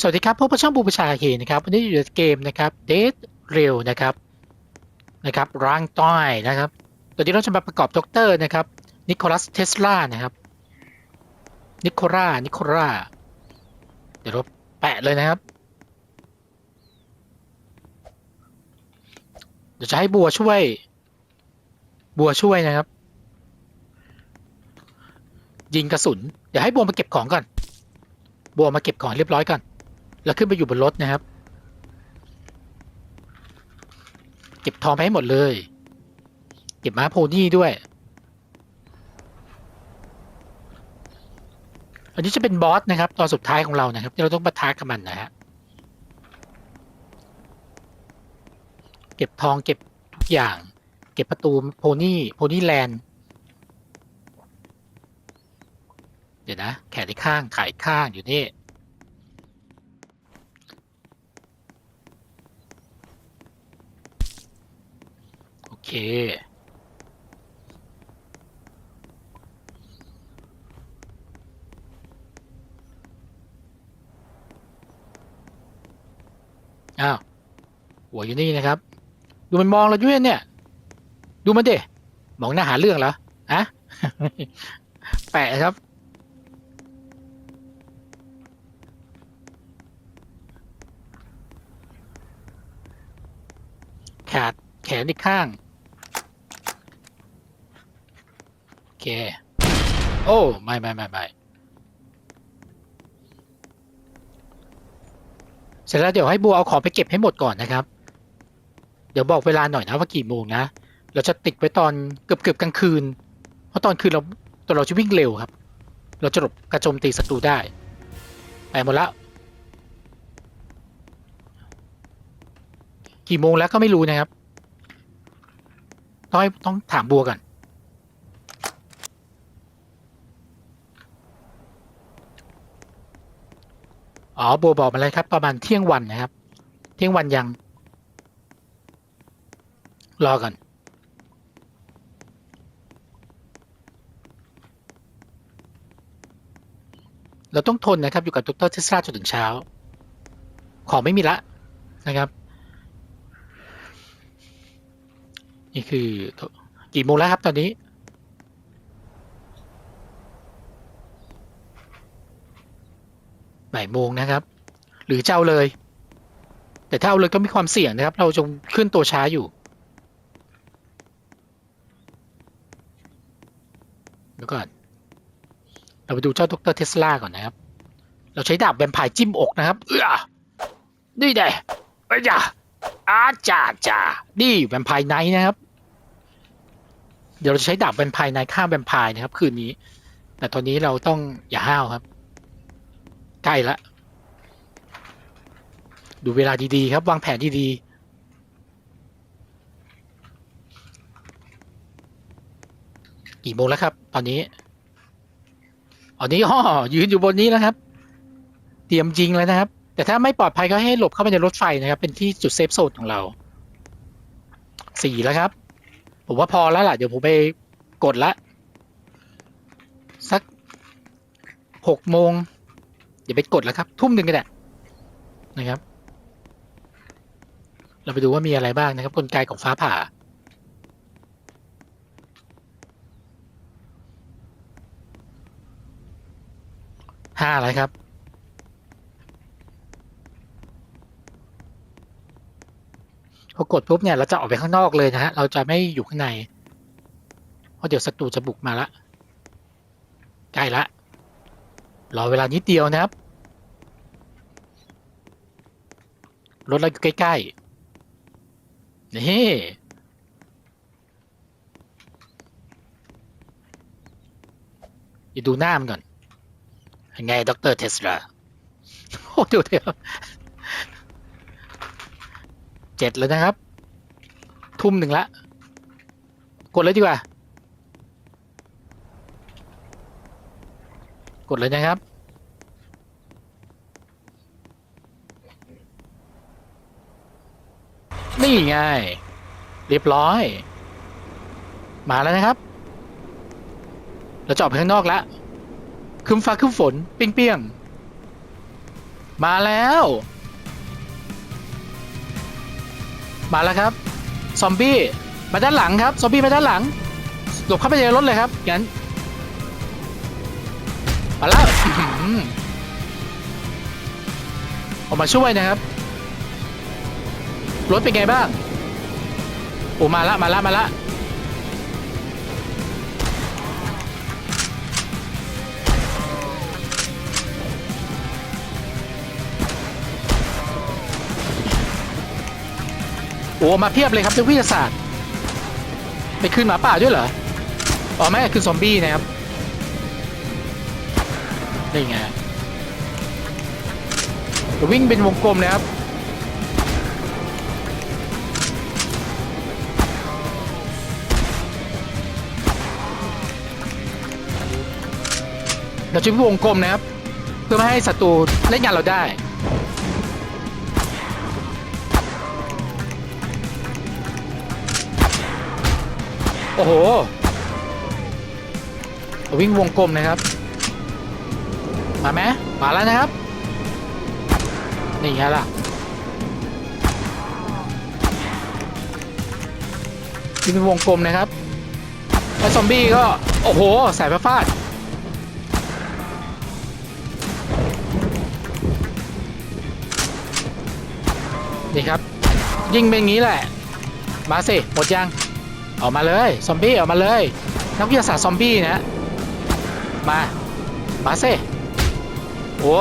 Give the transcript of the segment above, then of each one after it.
สวัสดีครับพบกับช่องบูปชาเฮนะครับวันนี้อยู่ในเกมนะครับ Dead Rail นะครับนะครับร่างต้อยนะครับตอนนี้เราจะมาประกอบด็อกเตอร์นะครับนิโคลัสเทสลานะครับนิโคล่านิโคล่าเดี๋ยวเราแปะเลยนะครับ เดี๋ยวจะให้บัวช่วย บัวช่วยนะครับ ยิงกระสุน เดี๋ยวให้บัวมาเก็บของก่อนบัวมาเก็บของเรียบร้อยก่อน แล้วขึ้นไปอยู่บนรถนะครับ เก็บทองไปให้หมดเลย เก็บม้าโพนี่ด้วย อันนี้จะเป็นบอสนะครับตอนสุดท้ายของเรานะครับ ที่เราต้องปะทะกับมันนะฮะเก็บทองเก็บทุกอย่าง เก็บประตูโพนี่โพนี่แลนด์เดี๋ยวนะ แขนที่ข้างขายข้างอยู่นี่ เค อ้าว หัวอยู่นี่นะครับ ดูมันมองเราด้วยเนี่ย ดูมันเดมองหน้าหาเรื่องเหรออะแปะครับขาดแขนอีกข้าง โอเคโอ้ไม่ไม่ไม่ไม่เสร็จแล้วเดี๋ยวให้บัวเอาของไปเก็บให้หมดก่อนนะครับ เดี๋ยวบอกเวลาหน่อยนะว่ากี่โมงนะ เราจะติดไว้ตอนเกือบเกือบกลางคืน เพราะตอนคืนเราตอนเราจะวิ่งเร็วครับ เราจะหลบกระโจมตีศัตรูได้ ไปหมดล้วกี่โมงแล้วก็ไม่รู้นะครับ ต้องต้องถามบัวก่อน อ๋อบัวบอกมาเลยครับ ประมาณเที่ยงวันนะครับ เที่ยงวันยัง รอก่อนเราต้องทนนะครับ อยู่กับดรเทสลาจนถึงเช้า ของไม่มีละนะครับ นี่คือ กี่โมงแล้วครับตอนนี้ บ่ายโมงนะครับ หรือเจะเอาเลย แต่ถ้าเอาเลยก็มีความเสี่ยงนะครับ เราจงขึ้นตัวช้าอยู่ เดี๋ยวก่อน เราไปดูเจ้าดรเทสลาก่อนนะครับ เราใช้ดาบแวมไพร์จิ้มอกนะครับ เอื้อนี่แน่ไปจ้ะอาจ่าจ่านี่แวมไพร์ไนท์นะครับ เดี๋ยวเราจะใช้ดาบแวมไพร์ไนท์ฆ่าแวมไพร์นะครับ คืนนี้ แต่ตอนนี้เราต้องอย่าห้าวครับ ใกล้ละ ดูเวลาดีๆครับ วางแผนดีๆกี่โมงแล้วครับ ตอนนี้ตอนนี้ห่อยืนอยู่บนนี้แล้วครับ เตรียมยิงแล้วนะครับ แต่ถ้าไม่ปลอดภัยก็ให้หลบเข้าไปในรถไฟนะครับ เป็นที่จุดเซฟโซนของเราสี่แล้วครับ ผมว่าพอแล้วล่ะ เดี๋ยวผมไปกดละ สักหกโมง เดี๋ยวไปกดแล้วครับ ทุ่มหนึ่งก็ได้นะครับ เราไปดูว่ามีอะไรบ้างนะครับ กลไกของฟ้าผ่า ห้าอะไรครับพอกดปุ๊บเนี่ยเราจะออกไปข้างนอกเลยนะฮะ เราจะไม่อยู่ข้างใน เพราะเดี๋ยวศัตรูจะบุกมาละใกล้ละ รอเวลานิดเดียวนะครับ รถเราอยู่ใกล้ๆ นี่อย่าดูหน้ามันก่อนยังไงดรเทสลาโอ้เดี๋ยวเดี๋ยวเจ็ดแล้วนะครับ ทุ่มหนึ่งละ กดเลยดีกว่า กดเลยนะครับ นี่ไง เรียบร้อย มาแล้วนะครับ เราจะออกไปข้างนอกแล้วคืมฟ้าคืมฝนเปี้ยงมาแล้ว มาแล้วครับ ซอมบี้มาด้านหลังครับ ซอมบี้มาด้านหลังหลบเข้าไปในรถเลยครับงั้นมาแล้วออกมาช่วยนะครับ รถเป็นไงบ้าง โอ้มาละมาละมาละโอ้มาเพียบเลยครับนักวิทยาศาสตร์ ไปคืนหมาป่าด้วยเหรอ อ๋อไม่คือซอมบี้นะครับนี่ไงวิ่งเป็นวงกลมนะครับ เราจะวิ่งวงกลมนะครับ เพื่อไม่ให้ศัตรูเล่นงานเราได้โอ้โห วิ่งวงกลมนะครับ มาไหมมาแล้วนะครับ นี่ไงล่ะ วิ่งวงกลมนะครับ แล้วซอมบี้ก็ โอ้โห สายฟ้าฟาด นี่ครับ ยิงเป็นอย่างนี้แหละ มาสิ หมดยัง ออกมาเลย ซอมบี้ออกมาเลย นักวิทยาศาสตร์ซอมบี้นะ มา มาสิ โอ้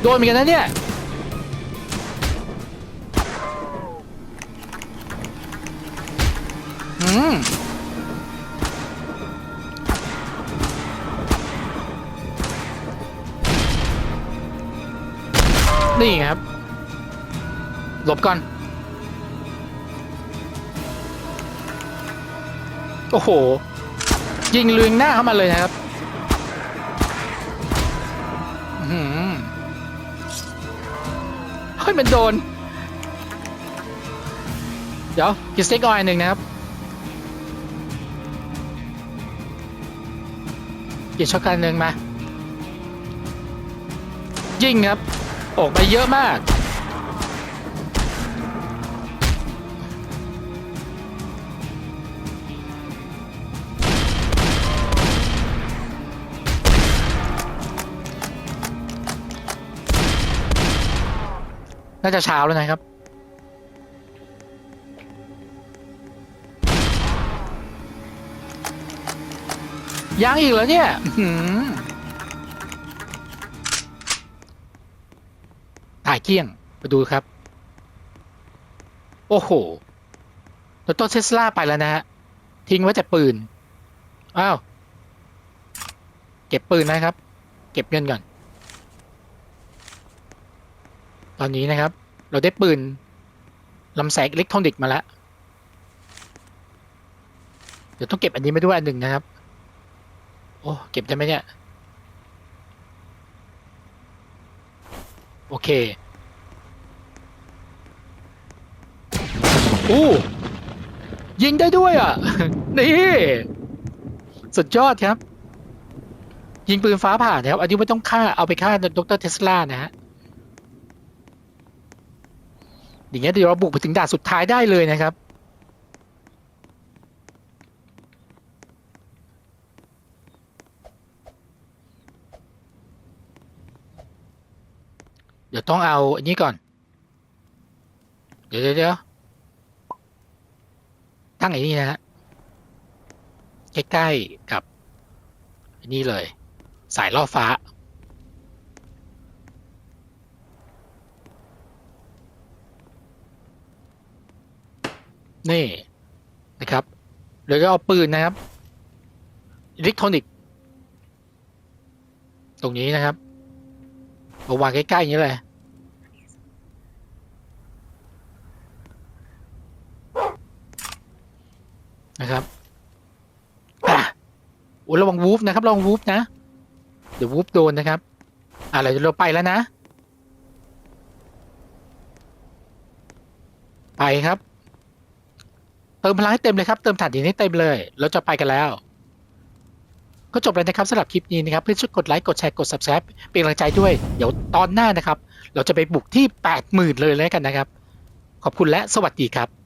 โดนเหมือนกันนะเนี่ย อืมนี่ครับ หลบก่อน โอ้โห ยิงลืงหน้าเข้ามาเลยนะครับอื้อหือเฮ้ยมันโดน เดี๋ยวกินสเต็กออยหนึ่งนะครับกินช็อกกแลตหนึ่งมา ยิงครับ ออกไปเยอะมาก น่าจะเช้าแล้วนะครับ ยังอีกเหรอเนี่ยถ่ายเกลี้ยงมาดูครับ โอ้โหรถต้นเทสลาไปแล้วนะฮะ ทิ้งไว้แต่ปืน อ้าว เก็บปืนนะครับ เก็บเงินก่อน ตอนนี้นะครับ เราได้ปืนลำแสงอิเล็กทรอนิกส์มาแล้ว เดี๋ยวต้องเก็บอันนี้ไปด้วยอันหนึ่งนะครับ โอ้เก็บได้ไหมเนี่ย โอเคโอ้ยิงได้ด้วยอะ นี่สุดยอดครับ ยิงปืนฟ้าผ่านะครับ อันนี้ไม่ต้องฆ่าเอาไปฆ่าดรเทสลานะฮะ อย่างเงี้ยเดี๋ยวเราบุกไปถึงด่านสุดท้ายได้เลยนะครับ เดี๋ยวต้องเอาอันนี้ก่อน เดี๋ยวเดี๋ยวตั้งไอ้นี่นะฮะใกล้ๆกับอันนี้เลย สายล่อฟ้า นี่นะครับเดี๋ยวก็เอาปืนนะครับอิเล็กทรอนิกส์ตรงนี้นะครับมาวางใกล้ๆอย่างนี้เลยนะครับอะโอ้ระวังวูฟนะครับระวังวูฟนะ เดี๋ยววูฟโดนนะครับอะเราจะเราไปแล้วนะ ไปครับ เติมพลังให้เต็มเลยครับ เติมถ่านหินให้เต็มเลยเราจะไปกันแล้ว ก็จบแล้วนะครับสำหรับคลิปนี้นะครับ เพื่อนช่วยกดไลค์ กดแชร์ กด subscribe เป็นกำลังใจด้วย เดี๋ยวตอนหน้านะครับ เราจะไปบุกที่ 80,000 เลยแล้วกันนะครับ ขอบคุณและสวัสดีครับ